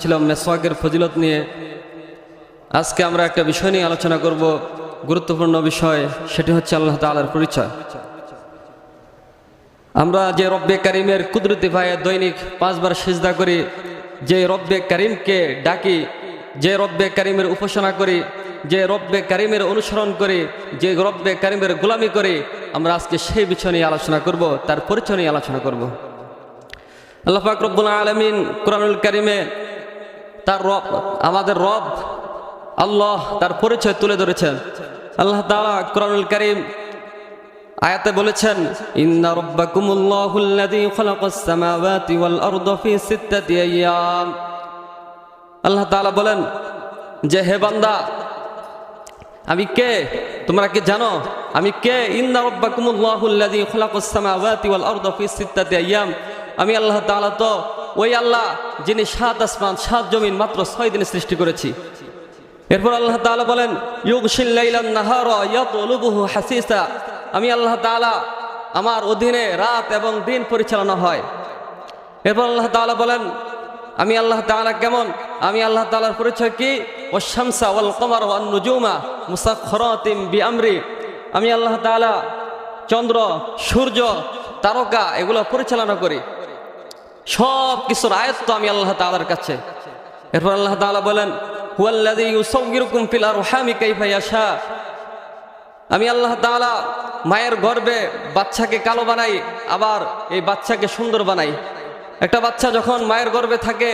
ছিলাম মেসওয়াকের ফজিলত নিয়ে। আজকে আমরা একটা বিষয় নিয়ে আলোচনা করব, গুরুত্বপূর্ণ বিষয়, সেটি হচ্ছে আল্লাহ তাআলার পরিচয়। আমরা যে রব্বে কারিমের কুদরতি ভাইয়ে দৈনিক পাঁচবার সিজদা করি, যে রব্বে কারিমকে ডাকি, যে রব্বে কারিমের উপাসনা করি, যে রব্বে কারিমের অনুসরণ করি, যে রব্বে কারিমের গোলামি করি, আমরা আজকে সেই বিষয় নিয়ে আলোচনা করব, তার পরিচয় নিয়ে আলোচনা করব। আল্লাহ পাক রব্বুল আলমিন কোরআনুল কারিমে তার রব, আমাদের রব, আল্লাহ তার পরিচয় তুলে ধরেছেন। আল্লাহ তাআলা কোরআনুল কারীম আয়াতে বলেছেন, ইন্না রাব্বাকুমুল্লাহুল্লাযী খালাকাস সামাওয়াতি ওয়াল আরদা ফি সিত্তাতি আইয়াম। আল্লাহ তাআলা বলেন, যে হে বান্দা, আমি কে? তোমরা কি জানো? আমি কে? ইন্না রাব্বাকুমুল্লাহুল্লাযী খালাকাস সামাওয়াতি ওয়াল আরদা ফি সিত্তাতি আইয়াম। আমি আল্লাহ তাআলা তো ওই আল্লাহ যিনি সাত আসমান, সাত জমিন মাত্র ছয় দিনে সৃষ্টি করেছি। এরপর আল্লাহ তাআলা বলেন হাসিসা। আমি আল্লাহ তাআলা আমার অধীনে রাত এবং দিন পরিচালনা হয়। এরপর আল্লাহ তাআলা বলেন, আমি আল্লাহ তাআলা কেমন? আমি আল্লাহ তাআলার পরিচয় কি? ওয়াশ-শামসা ওয়াল কমার ওয়ান নুজুমা মুসাখখারাতিন বিআমরি। আমি আল্লাহ তাআলা চন্দ্র, সূর্য, তারকা এগুলো পরিচালনা করি। সব কিছুর আয়ত্ত আমি আল্লাহ তাআলার কাছে। এরপর আল্লাহ তাআলা বলেন আমি আল্লাহ তাআলা মায়ের গর্বে বাচ্চাকে কালো বানাই, আবার এই বাচ্চাকে সুন্দর বানাই। একটা বাচ্চা যখন মায়ের গর্বে থাকে,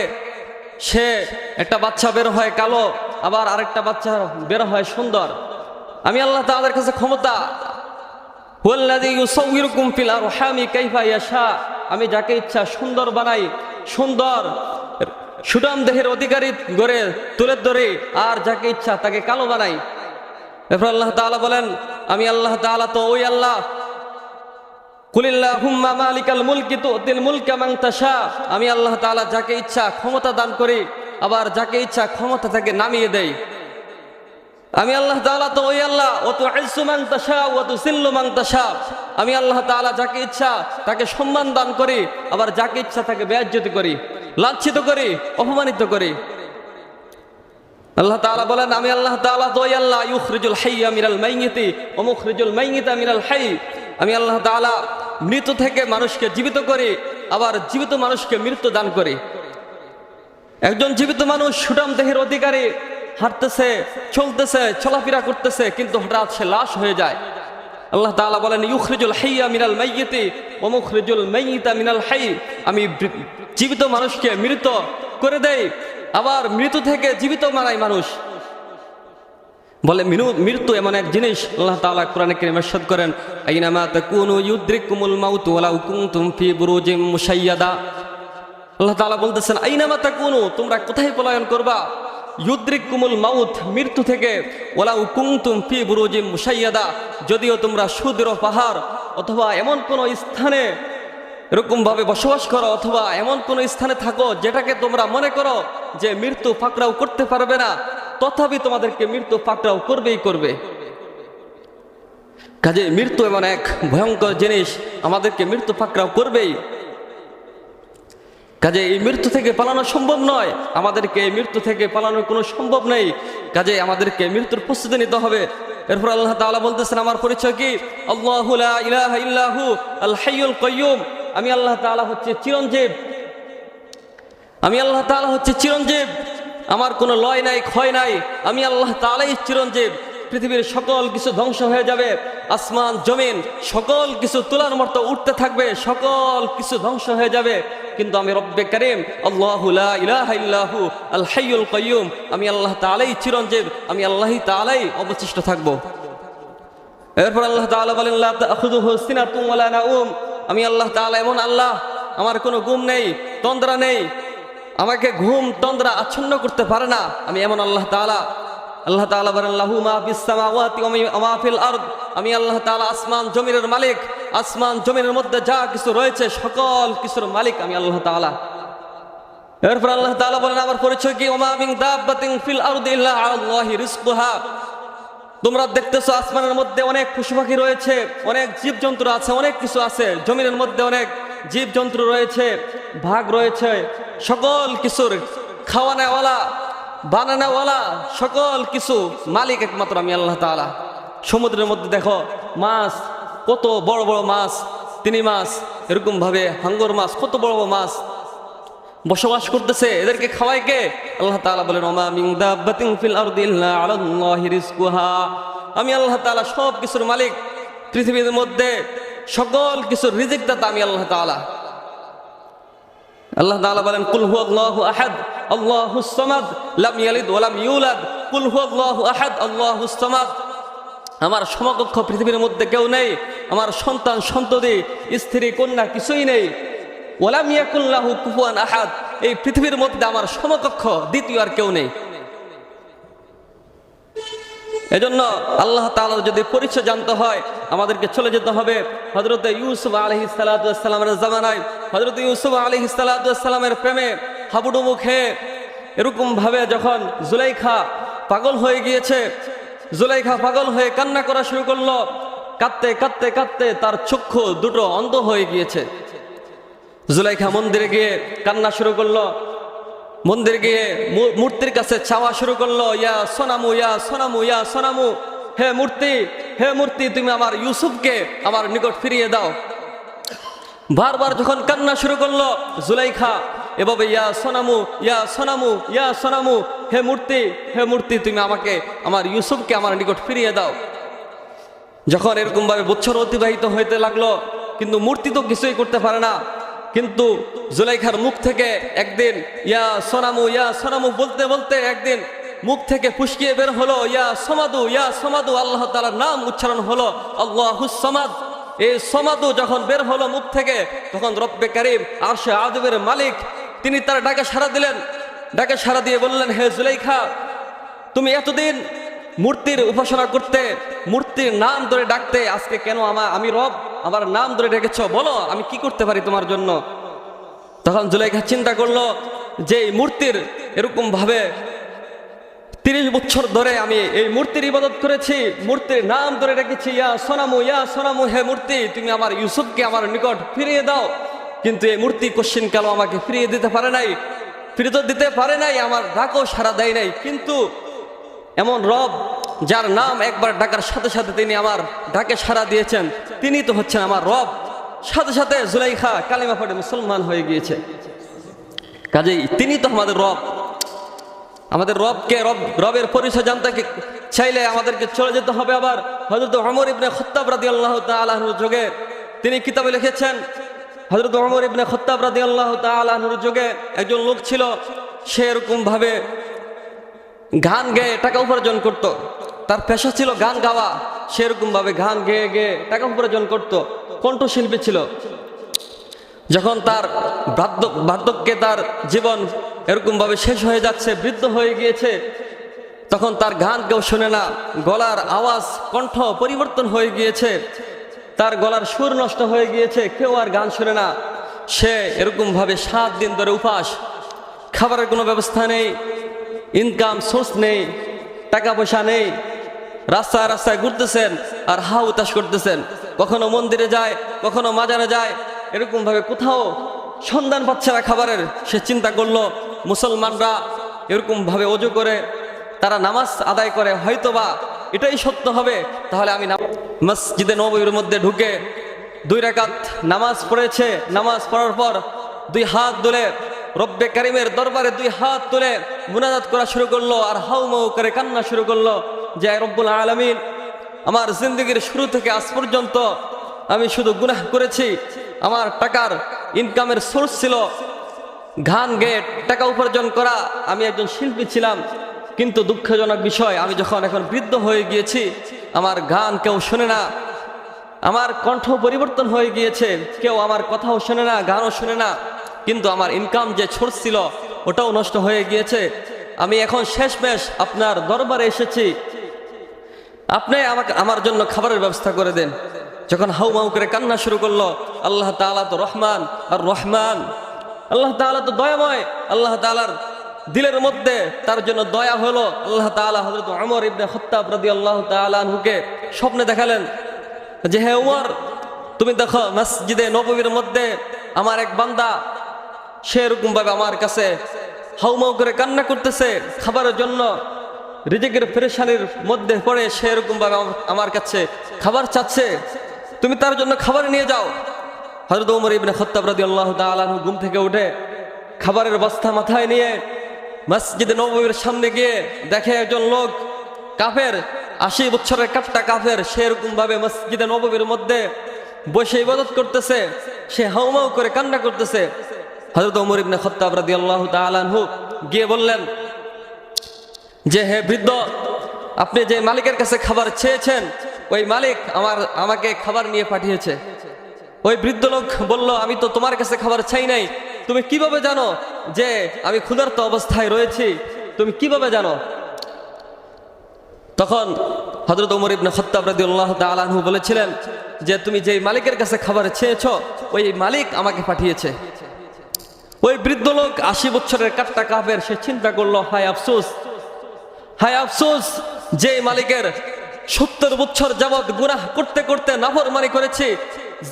সে একটা বাচ্চা বের হয় কালো, আবার আরেকটা বাচ্চা বের হয় সুন্দর। আমি আল্লাহ তাআলার কাছে ক্ষমতা। হুয়াল্লাযী ইউসাউয়িরুকুম ফিল আরহামি কাইফা ইয়াশা। আমি যাকে ইচ্ছা সুন্দর বানাই, সুন্দর সুটাম দেহের অধিকারী গড়ে তুলে ধরে, আর যাকে ইচ্ছা তাকে কালো বানাই। এরপর আল্লাহ তাআলা বলেন, আমি আল্লাহ তাআলা তো ওই আল্লাহ। আমি আল্লাহ তাআলা যাকে ইচ্ছা ক্ষমতা দান করি, আবার যাকে ইচ্ছা ক্ষমতা থেকে নামিয়ে দেই। আমি আল্লাহ তাআলা তো ওই আল্লাহ, ও তো আইসু মান তাশা, ও তো সিল্লু মান আমি আল্লাহ তাআলা যাকে ইচ্ছা তাকে সম্মান দান করি, আবার যাকে ইচ্ছা তাকে বেয়াজ্জতি করি, লাঞ্ছিত করি, অপমানিত করি। আল্লাহ তাআলা বলেন, আমি আল্লাহ তাআলা তো ওই আল্লাহ, ইউখরিজুল হাইয়্যা মিনাল মাইয়িতি ওয়া মুখরিজুল মাইয়িতা মিনাল হাই। আমি আল্লাহ তাআলা মৃত থেকে মানুষকে জীবিত করি, আবার জীবিত মানুষকে মৃত্যু দান করি। একজন জীবিত মানুষ সুটাম দেহের অধিকারী হাঁটতেছে, চলতেছে, চলাফেরা করতেছে, কিন্তু হঠাৎ সে লাশ হয়ে যায়। আল্লাহ তাআলা বলেন, ইউখরিজুল হাইয়্যা মিনাল মাইয়িতি ওয়া মুখরিজুল মাইয়িতা মিনাল হাই। আমি জীবিত মানুষকে মৃত করে দেই, আবার মৃত থেকে জীবিত মারাই মানুষ। বলে মৃত্যু এমন এক জিনিস। আল্লাহ তাআলা কোরআনে কারীমে ইরশাদ করেন আইনামা তাকুনু ইউদ্রিকুমুল মাউত ওয়ালাউ কুনতুম ফি বুরুজিম মুশাইয়াদা। আল্লাহ তাআলা বলতেছেন আইনামা তাকুনু, তোমরা কোথায় পলায়ন করবা? ইউদ্রিকুমুল মাউত, মৃত্যু থেকে। ওয়ালাউ কুনতুম ফি বুরুজিম মুশাইয়াদা, যদিও তোমরা সুদৃঢ় পাহাড় অথবা এমন কোন স্থানে এরকম ভাবে বসবাস করো অথবা এমন কোন স্থানে থাকো যেটাকে তোমরা মনে করো যে মৃত্যু ফাঁকড়াও করতে পারবে না, তথাপি তোমাদেরকে মৃত্যু ফাঁকড়াও করবেই করবে। কাজে মৃত্যু এমন এক ভয়ঙ্কর জিনিস, আমাদেরকে মৃত্যু ফাঁকড়াও করবেই। কাজে এই মৃত্যু থেকে পালানো সম্ভব নয়। আমাদেরকে এই মৃত্যু থেকে পালানো কোনো সম্ভব নেই। কাজে আমাদেরকে মৃত্যুর প্রস্তুতি নিতে হবে। এরপর আল্লাহ তাআলা বলতেছেন, আমার পরিচয় কি? আল্লাহু কাইয়্যুম আমি আল্লাহ তাআলা হচ্ছে চিরঞ্জীব। আমি আল্লাহ তাআলা হচ্ছে চিরঞ্জীব। আমার কোনো লয় নাই, ক্ষয় নাই। আমি আল্লাহ তাআলাই চিরঞ্জীব। পৃথিবীর সকল কিছু ধ্বংস হয়ে যাবে, আসমান, জমিন, সকল কিছু তুলার মতো উঠতে থাকবে, সকল কিছু ধ্বংস হয়ে যাবে। কিন্তু আমি রব্বে করিম, আল্লাহু লা ইলাহা ইল্লাহু, আল হাইয়ুল কাইয়্যুম আমি আল্লাহ তাআলাই চিরঞ্জীব, আমি আল্লাহ তাআলাই অবশিষ্ট থাকব। এরপর আল্লাহ বলেন আমি আল্লাহ তাআলা এমন আল্লাহ, আমার কোনো ঘুম নেই, তন্দ্রা নেই, আমাকে ঘুম, তন্দ্রা আচ্ছন্ন করতে পারে না, আমি এমন আল্লাহ তাআলা। আল্লাহ তাআলা বলেন লাহু মা ফিস সামাওয়াতি ওয়া মা আমি আল্লাহ তাআলা আসমান জমিনের মালিক। আসমান জমিনের মধ্যে যা কিছু রয়েছে, সকল কিছুর মালিক আমি আল্লাহ তাআলা। এরপর আল্লাহ তাআলা বলেন, আমার পরিচয় কি? ওমা মিন দাব্বাতিন ফিল আরদি আলাল্লাহি তোমরা দেখতেছো আসমানের মধ্যে অনেক পশু পাখি রয়েছে, অনেক জীবজন্তু আছে, অনেক কিছু আছে। জমিনের মধ্যে অনেক জীবজন্তু রয়েছে, ভাগ রয়েছে, সকল কিছুর খাওয়ানেওয়ালা বানানোওয়ালা সকল কিছু মালিক একমাত্র আমি আল্লাহ তাআলা। সমুদ্রের মধ্যে দেখো মাছ, কত বড় বড় মাছ তিনি মাছ এরকম ভাবে হাঙ্গর মাছ, কত বড় বড় মাছ বসবাস করতেছে। এদেরকে খাওয়াই কে? আল্লাহ তাআলা বলেন ফিল আমি আল্লাহ তাআলা সব কিছুর মালিক। পৃথিবীর মধ্যে সকল কিছুর রিজিক দাতা আমি আল্লাহ তাআলা। আল্লাহ তাআলা বলেন, কুল হুয়াল্লাহু আহাদ, আল্লাহুস সামাদ, লাম ইয়ালিদ ওয়া লাম ইউলাদ। কুল হুয়াল্লাহু আহাদ, আল্লাহুস সামাদ। আমার সমকক্ষ পৃথিবীর মধ্যে কেউ নেই, আমার সন্তান সন্ততি, স্ত্রী, কন্যা কিছুই নেই। ওলাম ইয়াকুল্লাহু কুফুয়ান আহাদ। এই পৃথিবীর মধ্যে আমার সমকক্ষ, দ্বিতীয় আর কেউ নেই। এজন্য আল্লাহ তাআলার যদি পরিচয় জানতে হয় আমাদেরকে চলে যেতে হবে হজরত ইউসুফ আলহি সালাতামের জামানায়। হজরত ইউসুফ আলহি সালাতামের প্রেমে হাবুডু মুখে এরকম ভাবে যখন জুলাইখা পাগল হয়ে গিয়েছে, জুলাইখা পাগল হয়ে কান্না করা শুরু করল, কাঁদতে কাঁদতে কাঁদতে তার চক্ষু দুটো অন্ধ হয়ে গিয়েছে। জুলাইখা মন্দিরে গিয়ে কান্না শুরু করল, মন্দির গিয়ে মূর্তির কাছে চাওয়া শুরু করল, ইয়া সোনামু ইয়া সোনামু ইয়া সোনামু। হে মূর্তি হে মূর্তি, তুমি আমার ইউসুফকে আমার নিকট ফিরিয়ে দাও। বারবার যখন কান্না শুরু করল, জুলাইখা এভাবে ইয়া সোনামু ইয়া সোনামু ইয়া সোনামু, হে মূর্তি হে মূর্তি, তুমি আমাকে, আমার ইউসুফকে আমার নিকট ফিরিয়ে দাও। যখন এরকম ভাবে বছর অতিবাহিত হইতে লাগল, কিন্তু মূর্তি তো কিছুই করতে পারে না, কিন্তু জুলাইখার মুখ থেকে একদিন, ইয়া সোনামু ইয়া সোনামু বলতে বলতে একদিন মুখ থেকে ফুসকিয়ে বের হলো, ইয়া সমাদু ইয়া সমাদু আল্লাহ তালার নাম উচ্চারণ হলো আল্লাহুস সমাদ এই সমাদু যখন বের হলো মুখ থেকে, তখন রব্বে কারিম সে আজবের মালিক, তিনি তার ডাকে সাড়া দিলেন। ডাকে সাড়া দিয়ে বললেন, হে জুলাইখা, তুমি এতদিন মূর্তির উপাসনা করতে, মূর্তির নাম ধরে ডাকতে, আজকে কেন আমার, আমি রব, আমার নাম ধরে ডেকেছ? বলো, আমি কি করতে পারি তোমার জন্য? তখন জুলাইখা চিন্তা করল যে মূর্তির এরকম ভাবে তিরিশ বছর ধরে আমি এই মূর্তির ইবাদত করেছি, মূর্তির নাম ধরে রেখেছি, ইয়া সোনামু ইয়া সোনামু, হে মূর্তি, তুমি আমার ইউসুফকে আমার নিকট ফিরিয়ে দাও। কিন্তু এই মূর্তি কোশ্চিন কালো আমাকে ফিরিয়ে দিতে পারে নাই, ফিরিয়ে দিতে পারে নাই, আমার ডাকও সারা দেয় নাই। কিন্তু এমন রব, যার নাম একবার ডাকার সাথে সাথে তিনি আমার ডাকে সাড়া দিয়েছেন, তিনি তো হচ্ছেন আমার রব। সাথে সাথে জুলাইখা কালিমা পড়ে মুসলমান হয়ে গিয়েছে। কাজেই তিনি তো আমাদের রব। আমাদের রবকে, রব, রবের পরিচয় জানতে চাইলে আমাদেরকে চলে যেতে হবে আবার হজরত অমর ইবনে খত্তাব রাদি আল্লাহ তালাহুর যুগে তিনি কিতাবে লিখেছেন হজরত অমর ইবনে খত্তাব রাদি আল্লাহ তালাহুর যুগে একজন লোক ছিল, সে এরকম ভাবে গান গেয়ে টাকা উপার্জন করত। তার পেশা ছিল গান গাওয়া সেরকম ভাবে গান গেয়ে গেয়ে টাকা উপার্জন করত, কণ্ঠশিল্পী ছিল যখন তার বার্ধ বার্ধক্যে তার জীবন এরকম ভাবে শেষ হয়ে যাচ্ছে, বৃদ্ধ হয়ে গিয়েছে। তখন তার গান কেউ শোনে না, গলার আওয়াজ, কণ্ঠ পরিবর্তন হয়ে গিয়েছে। তার গলার সুর নষ্ট হয়ে গিয়েছে, কেউ আর গান শোনে না। সে এরকম ভাবে সাত দিন ধরে উপাস, খাবারের কোনো ব্যবস্থা নেই ইনকাম সোর্স নেই টাকা পয়সা নেই, রাস্তায় রাস্তায় ঘুরতেছেন আর হা উতাস করতেছেন। কখনো মন্দিরে যায়, কখনো মাজারে যায় এরকম ভাবে কোথাও সন্ধান পাচ্ছে না খাবারের। সে চিন্তা করল মুসলমানরা এরকম ভাবে অজু করে, তারা নামাজ আদায় করে, হয়তোবা এটাই সত্য হবে। তাহলে আমি মসজিদে নবীর মধ্যে ঢুকে দুই রেখাত নামাজ পড়েছে। নামাজ পড়ার পর দুই হাত তুলে রব্বে কারিমের দরবারে দুই হাত তুলে মুনাজাত করা শুরু করল আর হাউ মাউ করে কান্না শুরু করল যে রব্বুল আলমিন, আমার জিন্দগির শুরু থেকে আজ পর্যন্ত আমি শুধু গুনাহ করেছি। আমার টাকার ইনকামের সোর্স ছিল গান গেয়ে টাকা উপার্জন করা, আমি একজন শিল্পী ছিলাম, কিন্তু দুঃখজনক বিষয়, আমি যখন এখন বৃদ্ধ হয়ে গিয়েছি, আমার গান কেউ শোনে না, আমার কণ্ঠ পরিবর্তন হয়ে গিয়েছে, কেউ আমার কথাও শোনে না, গানও শোনে না, কিন্তু আমার ইনকাম যে সোর্স ছিল ওটাও নষ্ট হয়ে গিয়েছে। আমি এখন শেষমেশ আপনার দরবারে এসেছি। আপনি আমাকে, আমার জন্য খাবারের ব্যবস্থা করে দেন। যখন হাউ মাউ করে কান্না শুরু করল, আল্লাহ তাআলা তো রহমান, আর রহমান আল্লাহ তাআলা তো দয়াময়। আল্লাহ তাআলার দিলের মধ্যে তার জন্য দয়া হলো। আল্লাহ তাআলা হযরত ওমর ইবনে খত্তাব রাদিয়াল্লাহু তাআলা আনহুকে স্বপ্নে দেখালেন যে, হে উমর তুমি দেখো মসজিদে নববীর মধ্যে আমার এক বান্দা, সে এরকম ভাবে আমার কাছে হাউমাউ করে কান্না করতেছে। খাবারের জন্য রিজিকের ফেরেশানির মধ্যে পড়ে সে এরকম ভাবে আমার- আমার কাছে খাবার চাচ্ছে। তুমি তার জন্য খাবার নিয়ে যাও। হজরত উমর ইবনে খত্তাব রাদিয়াল্লাহু তাআলা আনহু ঘুম থেকে উঠে খাবারের বস্তা মাথায় নিয়ে মসজিদে নববীর সামনে গিয়ে দেখে একজন লোক, কাফের, আশি বছরের কাপটা কাফের সেরকম ভাবে মসজিদে নববীর মধ্যে বসে ইবাদত করতেছে, সে হাউমাউ করে কান্না করতেছে। হজরত উমর ইবনে খত্তাব রাদিয়াল্লাহু তাআলা আনহু গিয়ে বললেন, যে হে বৃদ্ধ, আপনি যে মালিকের কাছে খাবার চেয়েছেন, ওই মালিক আমার, আমাকে খাবার নিয়ে পাঠিয়েছে। ওই বৃদ্ধ লোক বলল, আমি তো তোমার কাছে খাবার চাই নাই। তুমি কীভাবে জানো যে আমি ক্ষুধার্ত অবস্থায় রয়েছি? তুমি কীভাবে জানো? তখন হজরত উমর ইবনে খত্তাব রাদিয়াল্লাহু তাআলা আনহু বলেছিলেন যে, তুমি যেই মালিকের কাছে খাবার চেয়েছো, ওই মালিক আমাকে পাঠিয়েছে। ওই বৃদ্ধ লোক আশি বছরের কাট্টা কাফের, সে চিন্তা করল, হায় আফসোস হায় আফসোস যে মালিকের সত্তর বছর যাবৎ গুনাহ করতে করতে নাফরমানি করেছি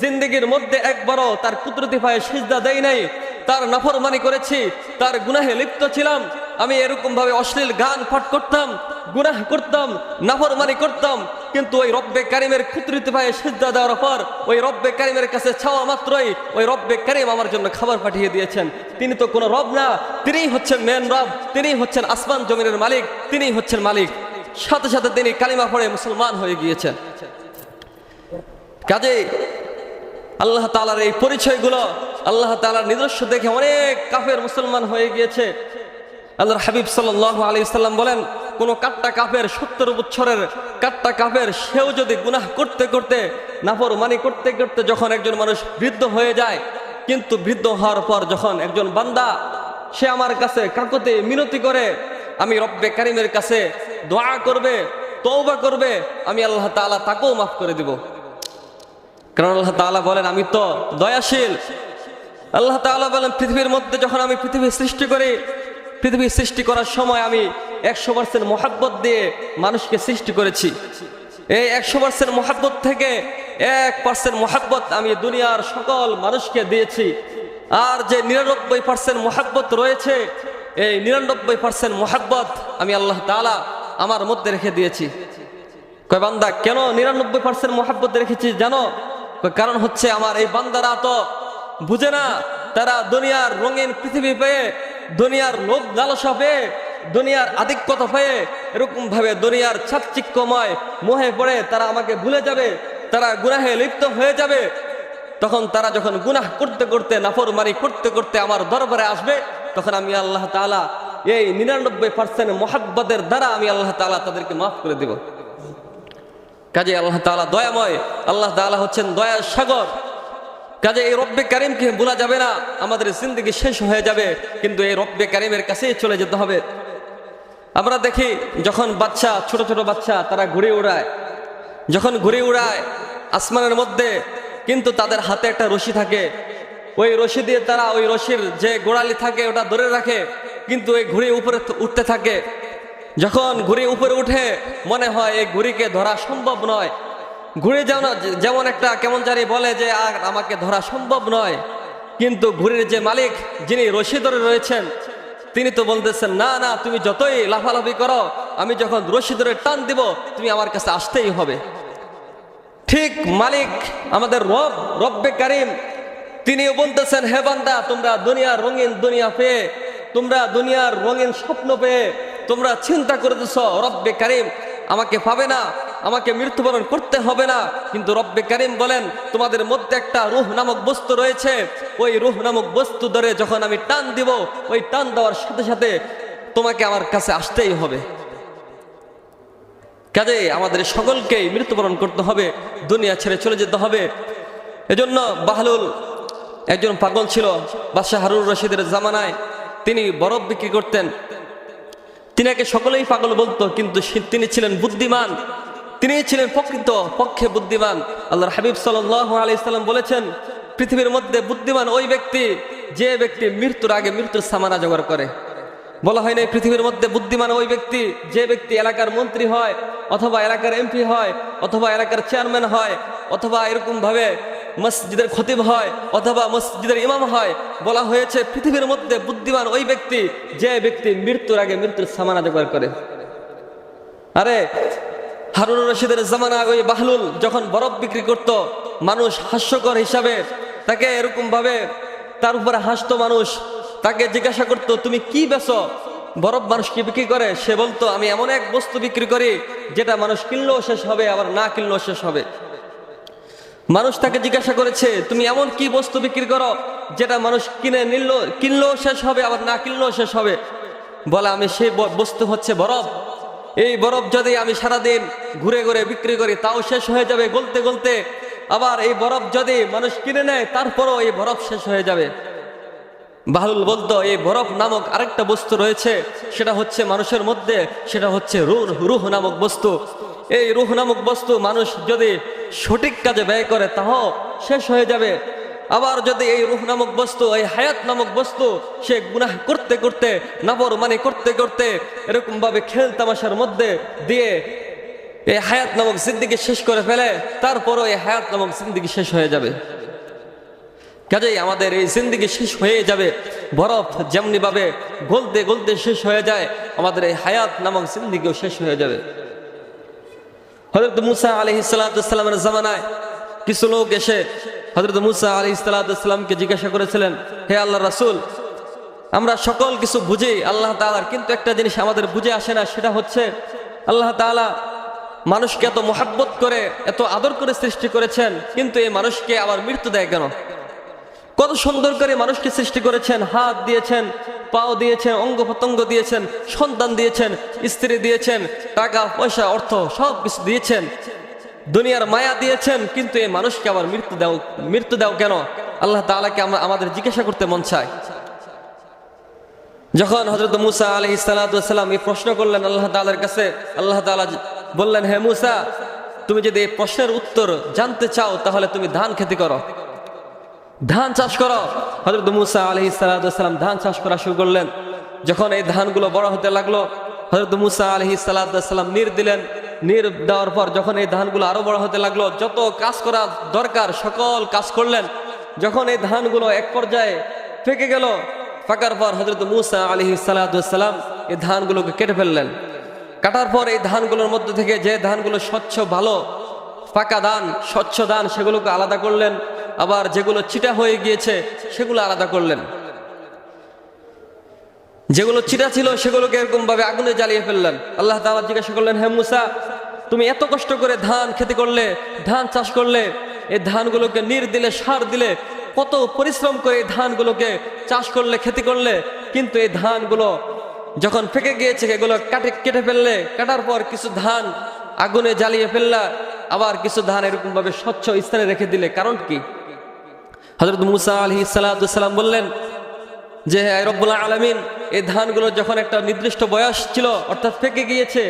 জিন্দগির মধ্যে একবারও তার কুদরতি পায়ে সিজদা দেই নাই। তার নাফরমানি করেছি, তার গুনাহে লিপ্ত ছিলাম। আমি এরকম ভাবে অশ্লীল গান পাঠ করতাম, গুনাহ করতাম, নাফরমানি করতাম। কিন্তু ওই রব্বে কারিমের কুদরতি পায়ে সিজদা দেওয়ার পর ওই রব্বে কারিমের কাছে ছাওয়া মাত্রই ওই রব্বে কারিম আমার জন্য খাবার পাঠিয়ে দিয়েছেন। তিনি তো কোনো রব না, তিনিই হচ্ছেন মেন রব, তিনিই হচ্ছেন আসমান জমিনের মালিক, তিনিই হচ্ছেন মালিক। সাথে সাথে তিনি কালিমা পড়ে মুসলমান হয়ে গিয়েছেন। কাজে আল্লাহ তালার এই পরিচয়গুলো, আল্লাহ তালার নিজস্ব দেখে অনেক কাফের মুসলমান হয়ে গিয়েছে। আল্লাহর হাবিব সাল্লাহ আলি সাল্লাম বলেন, কোন কাট্টা কাফের সত্তর বছরের কাট্টা কাফের, সেও যদি গুনাহ করতে করতে নাফর মানি করতে করতে যখন একজন মানুষ বৃদ্ধ হয়ে যায়, কিন্তু বৃদ্ধ হওয়ার পর যখন একজন বান্দা, সে আমার কাছে কাকতে মিনতি করে, আমি রব্বে কারিমের কাছে দোয়া করবে তৌবা করবে, আমি আল্লাহ তাআলা তাকেও মাফ করে দিব। কারণ আল্লাহ তাআলা বলেন, আমি তো দয়াশীল। আল্লাহ তাআলা বলেন, পৃথিবীর মধ্যে যখন আমি পৃথিবী সৃষ্টি করি, পৃথিবী সৃষ্টি করার সময় আমি একশো পার্সেন্ট মোহাব্বত দিয়ে মানুষকে সৃষ্টি করেছি। এই একশো পার্সেন্ট মোহাব্বত থেকে এক পার্সেন্ট মোহাব্বত আমি দুনিয়ার সকল মানুষকে দিয়েছি। আর যে নিরানব্বই পার্সেন্ট মোহাব্বত রয়েছে, এই নিরানব্বই পার্সেন্ট মোহাব্বত আমি আল্লাহ তাআলা আমার মধ্যে রেখে দিয়েছি। কয় বান্দা, কেন নিরানব্বই পার্সেন্ট মোহাব্বত রেখেছি জানো? কারণ হচ্ছে আমার এই বান্দারা তো বুঝে না, তারা দুনিয়ার রঙিন পৃথিবী পেয়ে, দুনিয়ার লোভ লালসা পেয়ে, দুনিয়ার আধিক্যতা পেয়ে এরকম ভাবে দুনিয়ার চাকচিক্যময় মোহে পড়ে তারা আমাকে ভুলে যাবে, তারা গুনাহে লিপ্ত হয়ে যাবে। তখন তারা যখন গুনাহ করতে করতে, নাফরমানি করতে করতে আমার দরবারে আসবে, তখন আমি আল্লাহ তাআলা এই নিরানব্বই পার্সেন্ট মোহাব্বতের দ্বারা আমি আল্লাহ তাআলা তাদেরকে মাফ করে দেব। কাজে আল্লাহ তাআলা দয়াময়। আল্লাহ তাআলা হচ্ছেন দয়ার সাগর। কাজে এই রব্বে কারিমকে ভোলা যাবে না, আমাদের জিন্দগি শেষ হয়ে যাবে, কিন্তু এই রব্বে কারিমের কাছেই চলে যেতে হবে। আমরা দেখি যখন বাচ্চা, ছোট ছোট বাচ্চা, তারা ঘুরে উড়ায়। যখন ঘুরে উড়ায় আসমানের মধ্যে, কিন্তু তাদের হাতে একটা রশি থাকে। ওই রশি দিয়ে তারা ওই রশির যে গোড়ালি থাকে, ওটা ধরে রাখে, কিন্তু ওই ঘুড়ি উপরে উঠতে থাকে। যখন ঘুড়ি উপরে উঠে মনে হয় এই ঘুড়িকে ধরা সম্ভব নয়। ঘুড়ি যেমন যেমন একটা কেমন জানি বলে যে আর আমাকে ধরা সম্ভব নয়। কিন্তু ঘুড়ির যে মালিক, যিনি রশি ধরে রয়েছেন, তিনি তো বলতেছেন, না না, তুমি যতই লাফালাফি করো, আমি যখন রশি ধরে টান দিব, তুমি আমার কাছে আসতেই হবে। ঠিক মালিক, আমাদের রব, রব্বে কারিম, তিনিও বলতেছেন, হে বান্দা, তোমরা দুনিয়ার রঙিন দুনিয়া পেয়ে, তোমরা দুনিয়ার রঙিন স্বপ্ন পেয়ে তোমরা চিন্তা করতেছ রব্বে কারিম, আমাকে পাবে না, আমাকে মৃত্যুবরণ করতে হবে না। কিন্তু রব্বে কারিম বলেন, তোমাদের মধ্যে একটা রুহ নামক বস্তু রয়েছে। ওই রুহ নামক বস্তু ধরে যখন আমি টান দিব, ওই টান দেওয়ার সাথে সাথে তোমাকে আমার কাছে আসতেই হবে। কাজে আমাদের সকলকেই মৃত্যুবরণ করতে হবে, দুনিয়া ছেড়ে চলে যেতে হবে। এজন্য বাহলুল একজন পাগল ছিল, বাদশাহ হারুর রশিদের জামানায়। তিনি বরফ বিক্রি করতেন। তিনাকে সকলেই পাগল বলতো, কিন্তু তিনি ছিলেন বুদ্ধিমান। তিনি ছিলেন প্রকৃত পক্ষে বুদ্ধিমান। আল্লাহর হাবিব সাল্লাম বলেছেন, পৃথিবীর মধ্যে বুদ্ধিমান ওই ব্যক্তি, যে ব্যক্তি মৃত্যুর আগে মৃত্যুর সামানা জোগাড় করে। বলা হয় না পৃথিবীর মধ্যে বুদ্ধিমান ওই ব্যক্তি, যে ব্যক্তি এলাকার মন্ত্রী হয়, অথবা এলাকার এমপি হয়, অথবা এলাকার চেয়ারম্যান হয়, অথবা এরকম ভাবে মসজিদের খতিব হয় অথবা মসজিদের ইমাম হয়, বলা হয়েছে পৃথিবীর মধ্যে বুদ্ধিমান ওই ব্যক্তি যে ব্যক্তি মৃত্যুর আগে মৃত্যুর সামানা জোগাড় করে। আরে হারুন রশিদের জামানা ওই বাহলুল যখন বরফ বিক্রি করত, মানুষ হাস্যকর হিসাবে তাকে এরকম ভাবে তার উপরে হাসতো মানুষ, তাকে জিজ্ঞাসা করতো, তুমি কি বেচো? বরফ মানুষ কি বিক্রি করে? সে বলতো, আমি এমন এক বস্তু বিক্রি করি, যেটা মানুষ কিনলেও শেষ হবে, আবার না কিনলেও শেষ হবে। মানুষ তাকে জিজ্ঞাসা করেছে, তুমি এমন কি বস্তু বিক্রি করো যেটা মানুষ কিনে নিল, কিনলেও শেষ হবে, আবার না কিনলেও শেষ হবে? বলে, আমি সেই বস্তু হচ্ছে বরফ। এই বরফ যদি আমি সারাদিন ঘুরে ঘুরে বিক্রি করি, তাও শেষ হয়ে যাবে গলতে গলতে। আবার এই বরফ যদি মানুষ কিনে নেয়, তারপরও এই বরফ শেষ হয়ে যাবে। বাহুল বলতো, এই বরফ নামক আরেকটা বস্তু রয়েছে, সেটা হচ্ছে মানুষের মধ্যে, সেটা হচ্ছে রুহ রুহ নামক বস্তু। এই রুহ নামক বস্তু মানুষ যদি সঠিক কাজে ব্যয় করে তাও শেষ হয়ে যাবে। আবার যদি এই রুহ নামক বস্তু, এই হায়াত নামক বস্তু সে গুনাহ করতে করতে নাবর মানে করতে করতে এরকম ভাবে খেল তামাশার মধ্যে দিয়ে এই হায়াত নামক জিন্দিগি শেষ করে ফেলে, তারপরও এই হায়াত নামক জিন্দিগি শেষ হয়ে যাবে। কাজেই আমাদের এই জিন্দিগি শেষ হয়ে যাবে, বরফ যেমনি ভাবে গলতে গলতে শেষ হয়ে যায়, আমাদের এই হায়াত নামক জিন্দিগিও শেষ হয়ে যাবে। হজরত মুসা আলহ ইসালাতামের জামানায় কিছু লোক এসে হজরত মুসা আলি ইসালাতামকে জিজ্ঞাসা করেছিলেন, হে আল্লাহ রাসুল, আমরা সকল কিছু বুঝি আল্লাহ তালার কিন্তু একটা জিনিস আমাদের বুঝে আসে না, সেটা হচ্ছে আল্লাহ তালা মানুষকে এত মোহাব্বত করে, এত আদর করে সৃষ্টি করেছেন, কিন্তু এই মানুষকে আবার মৃত্যু দেয় কেন? কত সুন্দর করে মানুষকে সৃষ্টি করেছেন, হাত দিয়েছেন, পাও দিয়েছেন, অঙ্গ প্রত্যঙ্গ দিয়েছেন, সন্তান দিয়েছেন, স্ত্রী দিয়েছেন, টাকা, পয়সা, অর্থ, সব কিছু দিয়েছেন। দুনিয়ার মায়া দিয়েছেন, কিন্তু এই মানুষকে আবার মৃত্যু দাও মৃত্যু দাও কেন? আল্লাহ আমরা আমাদের জিজ্ঞাসা করতে মন চায়। যখন হজরত মুসা আলহ সালাম এই প্রশ্ন করলেন আল্লাহ তালার কাছে, আল্লাহ তালা বললেন, হে মুসা, তুমি যদি এই প্রশ্নের উত্তর জানতে চাও, তাহলে তুমি ধান খেতি করো। ধান চাষ করো। হজরত মুসা আলহি সালাম ধান চাষ করা শুরু করলেন। যখন এই ধানগুলো বড় হতে লাগল হজরত মুসা আলহি সালাম নির দিলেন। নির দেওয়ার পর যখন এই ধানগুলো আরও বড় হতে লাগল, যত কাজ করা দরকার, সকল কাজ করলেন। যখন এই ধানগুলো এক পর্যায়ে ফেকে গেল ফাঁকার পর হজরত মুসা আলহি সালাম এই ধানগুলোকে কেটে ফেললেন। কাটার পর এই ধানগুলোর মধ্যে থেকে যে ধানগুলো স্বচ্ছ, ভালো, পাকা দান স্বচ্ছ দান সেগুলোকে আলাদা করলেন। আবার যেগুলো চিটা হয়ে গিয়েছে, সেগুলো আলাদা করলেন। যেগুলো চিটা ছিল, সেগুলোকে এরকম ভাবে আগুনে জ্বালিয়ে ফেললেন। আল্লাহ তাআলা জিজ্ঞাসা করলেন, হে মুসা, তুমি এত কষ্ট করে ধান খেতে করলে, ধান চাষ করলে, এই ধানগুলোকে নির দিলে, সার দিলে, কত পরিশ্রম করে এই ধানগুলোকে চাষ করলে, খেতে করলে, কিন্তু এই ধানগুলো যখন ফেকে গিয়েছে, এগুলো কাটে, কেটে ফেললে, কাটার পর কিছু ধান আগুনে জ্বালিয়ে ফেললা, আবার কিছু ধান এরকম ভাবে স্বচ্ছ স্থানে রেখে দিলে। কারণ কি? হজরত মুসা আলহি সালাম বললেন যে রব্বুল্লাহ আলমিন, এই ধানগুলো যখন একটা নির্দিষ্ট বয়স ছিল, অর্থাৎ পেকে গিয়েছে,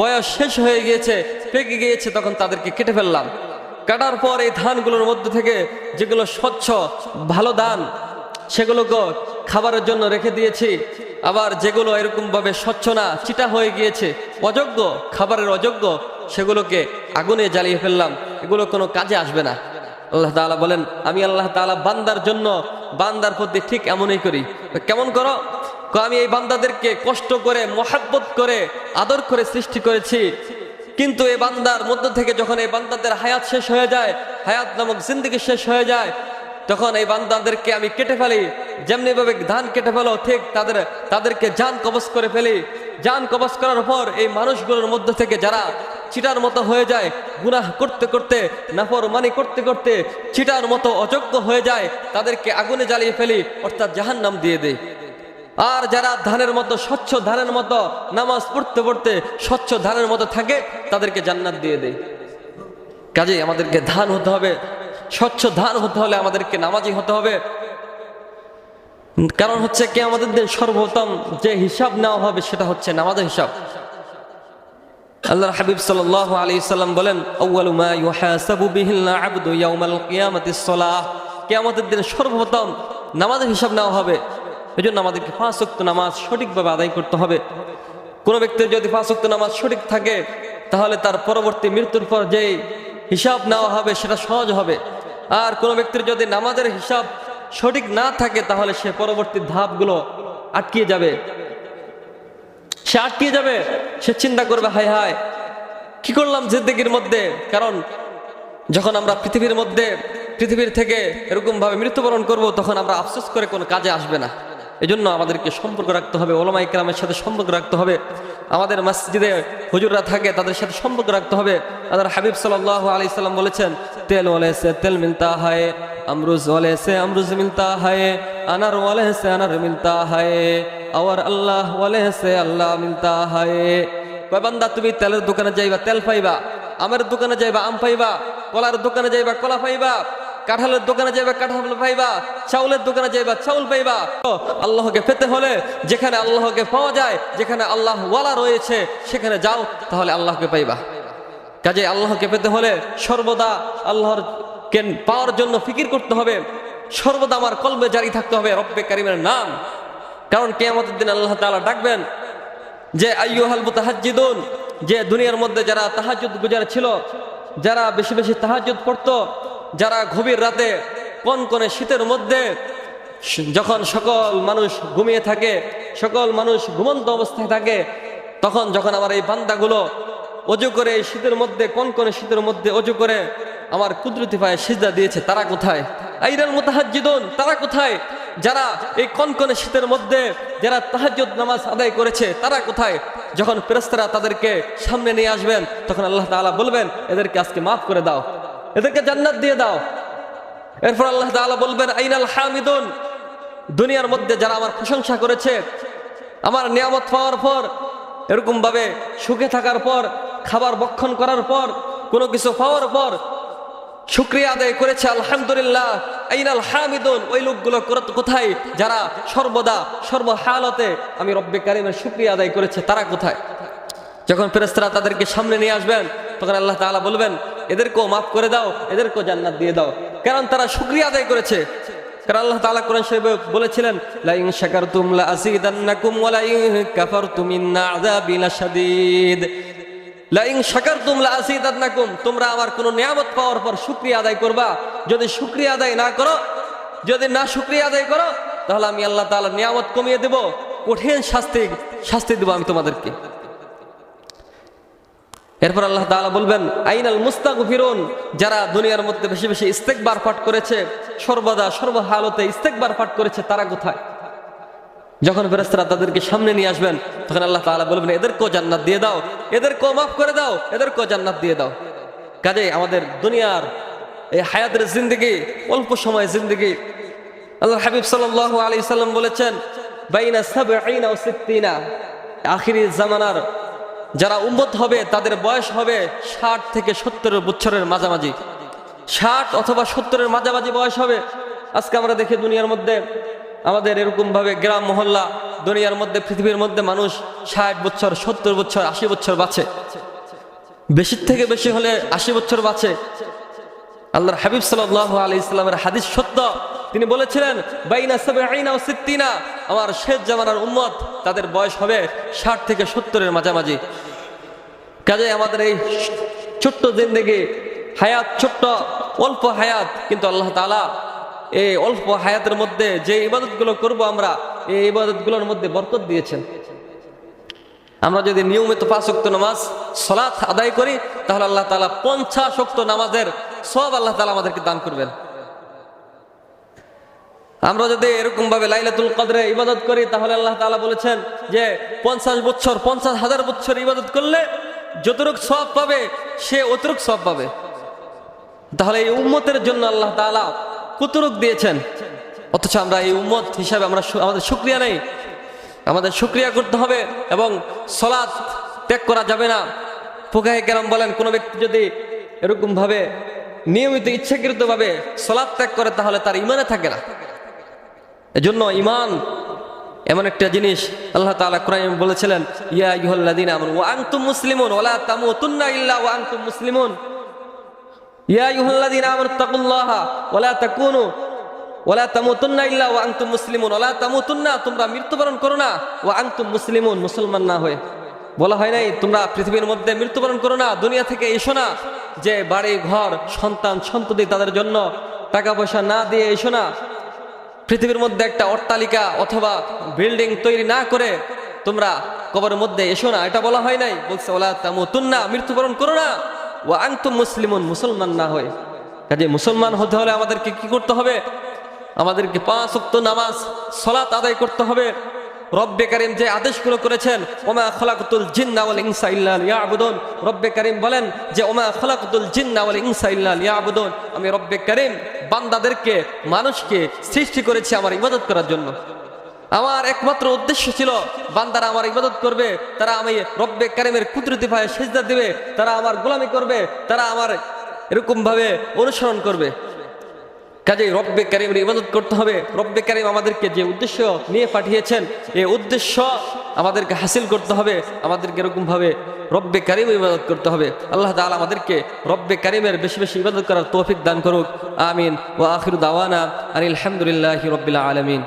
বয়স শেষ হয়ে গিয়েছে, পেকে গিয়েছে, তখন তাদেরকে কেটে ফেললাম। কাটার পর এই ধানগুলোর মধ্যে থেকে যেগুলো স্বচ্ছ, ভালো ধান, সেগুলোকে খাবারের জন্য রেখে দিয়েছি। আবার যেগুলো এরকমভাবে স্বচ্ছ না, চিটা হয়ে গিয়েছে, অযোগ্য, খাবারের অযোগ্য, সেগুলোকে আগুনে জ্বালিয়ে ফেললাম। এগুলো কোনো কাজে আসবে না। আল্লাহ তালা বলেন, আমি আল্লাহ তাআলা বান্দার জন্য, বান্দার প্রতি ঠিক এমনই করি। কেমন করো? আমি এই বান্দাদেরকে কষ্ট করে, মহাব্বত করে, আদর করে সৃষ্টি করেছি। কিন্তু এই বান্দার মধ্য থেকে যখন এই বান্দাদের হায়াত শেষ হয়ে যায়, হায়াত নামক জিন্দগি শেষ হয়ে যায়, তখন এই বান্দাদেরকে আমি কেটে ফেলি। যেমনি ভাবে ধান কেটে ফেলো, ঠিক তাদের, তাদেরকে জান কবচ করে ফেলি। জান কবচ করার পর এই মানুষগুলোর মধ্যে থেকে যারা চিটার মতো হয়ে যায়, গুনাহ করতে করতে নাফর মানি করতে করতে চিটার মতো অযোগ্য হয়ে যায়, তাদেরকে আগুনে জ্বালিয়ে ফেলি, অর্থাৎ জাহান নাম দিয়ে দেয় আর যারা ধানের মতো, স্বচ্ছ ধানের মতো নামাজ পড়তে পড়তে স্বচ্ছ ধানের মতো থাকে, তাদেরকে জান্নাত দিয়ে দেয় কাজেই আমাদেরকে ধান হতে হবে, স্বচ্ছ ধান হতে হলে আমাদেরকে নামাজি হতে হবে। কারণ হচ্ছে কি, আমাদের দিন সর্বপ্রথম যে হিসাব নেওয়া হবে, সেটা হচ্ছে নামাজের হিসাব। আল্লাহ হাবিব সাল্লাহ আলী সাল্লাম বলেন, আউয়ালু মা দিন সর্বপ্রথম নামাজের হিসাব নেওয়া হবে। এই জন্য আমাদেরকে ওয়াক্ত নামাজ সঠিকভাবে আদায় করতে হবে। কোনো ব্যক্তির যদি ওয়াক্ত নামাজ সঠিক থাকে, তাহলে তার পরবর্তী মৃত্যুর পর যে হিসাব নেওয়া হবে, সেটা সহজ হবে। আর কোনো ব্যক্তির যদি নামাজের হিসাব সঠিক না থাকে, তাহলে সে পরবর্তী ধাপগুলো আটকিয়ে যাবে। সে আটকিয়ে যাবে, সে চিন্তা করবে, হায় হায়, কি করলাম জিন্দগির মধ্যে? কারণ যখন আমরা পৃথিবীর মধ্যে, পৃথিবীর থেকে এরকম ভাবে মৃত্যুবরণ করব, তখন আমরা আফসোস করে কোনো কাজে আসবে না। এজন্য আমাদেরকে সম্পর্ক রাখতে হবে ওলামা ইকরামের সাথে সম্পর্ক রাখতে হবে। আমাদের মসজিদে হুজুররা থাকে, তাদের সাথে সম্পর্ক রাখতে হবে। আমাদের হাবিব সাল্লাহ আলি সাল্লাম বলেছেন, তেল ওয়ালে সে তেল মিলতা হয় আমরুজ ওয়ালে সে আমরুজ মিলতা হয়, আনার ওয়ালে সে আনার মিলতা হয় আর আল্লাহ ওয়ালে সে আল্লাহ মিলতা হয়। বান্দা, তুমি তেলের দোকানে যাইবা, তেল পাইবা, আমের দোকানে যাইবা, আম পাইবা, কলার দোকানে যাইবা, কলা পাইবা, কাঁঠালের দোকানে যাইবা, কাঁঠাল পাইবা, চাউলের দোকানে যাইবা, চাউল পাইবা। আল্লাহকে পেতে হলে যেখানে আল্লাহকে পাওয়া যায়, যেখানে আল্লাহ ওয়ালা রয়েছে, সেখানে যাও, তাহলে আল্লাহকে পাইবা। কাজে আল্লাহকে পেতে হলে সর্বদা আল্লাহর কে পাওয়ার জন্য ফিকির করতে হবে, সর্বদা আমার কলবে জারি থাকতে হবে, রব্বে কারিমের নাম। কারণ কেয়ামতের দিন আল্লাহ তাআলা ডাকবেন যে, আইয়ুহাল মুতাহাজ্জিদুন, যে দুনিয়ার মধ্যে যারা তাহাজ্জুদ গুজার ছিল, যারা বেশি বেশি তাহাজ্জুদ পড়তো, যারা গভীর রাতে কোন কোনে শীতের মধ্যে যখন সকল মানুষ ঘুমিয়ে থাকে, সকল মানুষ ঘুমন্ত অবস্থায় থাকে, তখন যখন আমার এই বান্দাগুলো অজু করে এই শীতের মধ্যে, কোন কোনে শীতের মধ্যে অজু করে আমার কুদরতি পায়ে সিজদা দিয়েছে, তারা কোথায়? আইরাল মুতাহাজ্জিদুন, তারা কোথায়? যারা এই কনকনে শীতের মধ্যে যারা তাহাজ্জুদ নামাজ আদায় করেছে, তারা কোথায়? যখন ফেরেশতারা তাদেরকে সামনে নিয়ে আসবেন, তখন আল্লাহ তাআলা বলবেন, এদেরকে আজকে মাফ করে দাও। এদেরকে জান্নাত দিয়ে দাও। এরপর আল্লাহ তাআলা বলবেন, আইনাল হামিদুন, দুনিয়ার মধ্যে যারা আমার প্রশংসা করেছে, আমার নিয়ামত পাওয়ার পর, এরকমভাবে সুখে থাকার পর, খাবার বক্ষণ করার পর, কোনো কিছু পাওয়ার পর শুক্রিয়া আদায় করেছে, আলহামদুলিল্লাহ। আইনাল হামিদুন, ওই লোকগুলো কোথায়? যারা সর্বদা, সর্বহালতে, আমি রব্বে কারিমের শুক্রিয়া আদায় করেছে, তারা কোথায়? যখন ফেরেস্তারা তাদেরকে সামনে নিয়ে আসবেন, তখন আল্লাহ তাআলা বলবেন, এদেরকেও মাফ করে দাও, এদেরকেও জান্নাত দিয়ে দাও। কারণ তারা শুক্রিয়া আদায় করেছে। আল্লাহ তাআলা কোরআন বলেছিলেন লা ইন শাকারতুম লা আযীদান্নাকুম ওয়া লা ইন কাফারতুম ইন্না আযাবি লাশাদীদ লা ইন শাকারতুম লা তোমরা আমার কোনো নিয়ামত পাওয়ার পর শুকরিয়া আদায় করবা। যদি শুকরিয়া আদায় না করো, যদি না শুকরিয়া আদায় করো, তাহলে আমি আল্লাহ তাআলা নিয়ামত কমিয়ে দেব, কঠিন শাস্তি শাস্তি দেব আমি তোমাদেরকে। এরপর আল্লাহ তাআলা বলবেন, আইনাল মুস্তাগফিরুন, যারা দুনিয়ার মধ্যে বেশি বেশি ইস্তেকবার পাঠ করেছে, সর্বদা সর্বহালতে ইস্তেকবার পাঠ করেছে, তারা কোথায়? যখন ফেরেস্তারা তাদেরকে সামনে নিয়ে আসবেন, তখন আল্লাহ তাআলা বলবেন, এদেরকেও জান্নাত দিয়ে দাও, এদেরকেও মাফ করে দাও, এদেরকেও জান্নাত দিয়ে দাও। কাজে আমাদের দুনিয়ার এই হায়াতের জিন্দগি, অল্প সময় জিন্দগি, আল্লাহ হাবিব সাল্লাল্লাহু আলাইহি সাল্লাম বলেছেন, বাইনা সাবঈনা ও সিত্তিনা। আখিরি জামানার যারা উম্মত হবে, তাদের বয়স হবে ষাট থেকে সত্তর বছরের মাঝামাঝি। ষাট অথবা সত্তরের মাঝামাঝি বয়স হবে। আজকে আমরা দেখি দুনিয়ার মধ্যে আমাদের এরকম ভাবে গ্রাম, মহল্লা, দুনিয়ার মধ্যে, পৃথিবীর মধ্যে মানুষ ষাট বছর, সত্তর বছর, আশি বছর বাঁচে। বেশির থেকে বেশি হলে আশি বছর বাঁচে। আল্লাহর হাবিব সাল্লাহ আলি ইসলামের হাদিস সত্য। তিনি বলেছিলেন, বাইনা সাবঈনা ও সিত্তিনা। আমার শেষ জামানার উম্মত, তাদের বয়স হবে ষাট থেকে সত্তরের মাঝামাঝি। কাজে আমাদের এই ছোট্ট জিন্দেগি, হায়াত, ছোট্ট, অল্প হায়াত, কিন্তু আল্লাহ তাআলা এই অল্প হায়াতের মধ্যে যে ইবাদতগুলো করব আমরা, এই ইবাদতগুলোর মধ্যে বরকত দিয়েছেন। আমরা যদি নিয়মিত পাঁচ অক্ত নামাজ সলাৎ আদায় করি, তাহলে আল্লাহ তাআলা পঞ্চাশ অক্ত নামাজের সব আল্লাহ তালা আমাদেরকে দান করবেন। আমরা যদি এরকম ভাবে লাইলাতুল কদরে ইবাদত করি, তাহলে আল্লাহ তাআলা বলেছেন যে পঞ্চাশ বছর, পঞ্চাশ হাজার বছর ইবাদত করলে যতটুক সব পাবে, সে অতটুক সব পাবে। তাহলে এই উম্মতের জন্য আল্লাহ তাআলা কতটুক দিয়েছেন। অথচ আমরা এই উম্মত হিসাবে আমরা আমাদের শুক্রিয়া নেই। আমাদের শুক্রিয়া করতে হবে এবং সলাৎ ত্যাগ করা যাবে না। ফুকাহে কেরাম বলেন, কোনো ব্যক্তি যদি এরকম ভাবে নিয়মিত ইচ্ছাকৃত ভাবে সলাৎ ত্যাগ করে, তাহলে তার ইমানে থাকে না। এজন্য ইমান এমন একটা জিনিস, আল্লাহ তাআলা কোরআনে বলেছিলেন, ইয়া আইয়ুহাল্লাযীনা আমানু, ওয়া আনতুম মুসলিমুন, ওয়া লা তামুতুন্না ইল্লা ওয়া আনতুম মুসলিমুন। আইয়ুহাল্লাযীনা আমানু তাকুল্লাহা ওয়া লা তাকুনু ওয়া লা তামুতুন্না ইল্লা ওয়া আনতুম মুসলিমুন ওয়া লা তামুতুন্না, তোমরা মৃত্যুবরণ করো না মুসলিমুন, মুসলমান না হয়ে। বলা হয় নাই, তোমরা পৃথিবীর মধ্যে মৃত্যুবরণ করো না, দুনিয়া থেকে এসো না, যে বাড়ি, ঘর, সন্তান সন্ততি তাদের জন্য টাকা পয়সা না দিয়ে এসো না। পৃথিবীর মধ্যে একটা অট্টালিকা অথবা বিল্ডিং তৈরি না করে তোমরা কবরের মধ্যে এসো না, এটা বলা হয় নাই। বলছে ওলা তামুতুন্না, মৃত্যুবরণ করো না। ও আংতুম মুসলিমন, মুসলমান না হয়। কাজে মুসলমান হতে হলে আমাদেরকে কি করতে হবে? আমাদেরকে পাঁচ অক্ত নামাজ, সলাত আদায় করতে হবে। রব্বে করিম যে আদেশগুলো করেছেন, ওমা খলাকুতুল জিন্না ওয়াল ইনসা ইল্লা লিয়াবুদুন। রব্বে করিম বলেন যে, ওমা খলাকুতুল জিন্না ওয়াল ইনসা ইল্লা লিয়াবুদুন। আমি রব্বে করিম বান্দাদেরকে, মানুষকে সৃষ্টি করেছি আমার ইবাদত করার জন্য। আমার একমাত্র উদ্দেশ্য ছিল, বান্দারা আমার ইবাদত করবে, তারা আমি রব্বে কারিমের কুদরতি ভাবে সেজদা দিবে, তারা আমার গোলামি করবে, তারা আমার এরকম ভাবে অনুসরণ করবে। কাজেই রব্বে কারিমের ইবাদত করতে হবে। রব্বে কারিম আমাদেরকে যে উদ্দেশ্য নিয়ে পাঠিয়েছেন এই উদ্দেশ্য আমাদেরকে হাসিল করতে হবে, আমাদেরকে এরকম ভাবে রব্বে কারিম ইবাদত করতে হবে। আল্লাহ তাআলা আমাদেরকে রব্বে কারিমের বেশি বেশি ইবাদত করার তৌফিক দান করুক। আমিন। ও আখির দাওয়ানা আনিল আলহামদুলিল্লাহি রব্বিল আলামিন।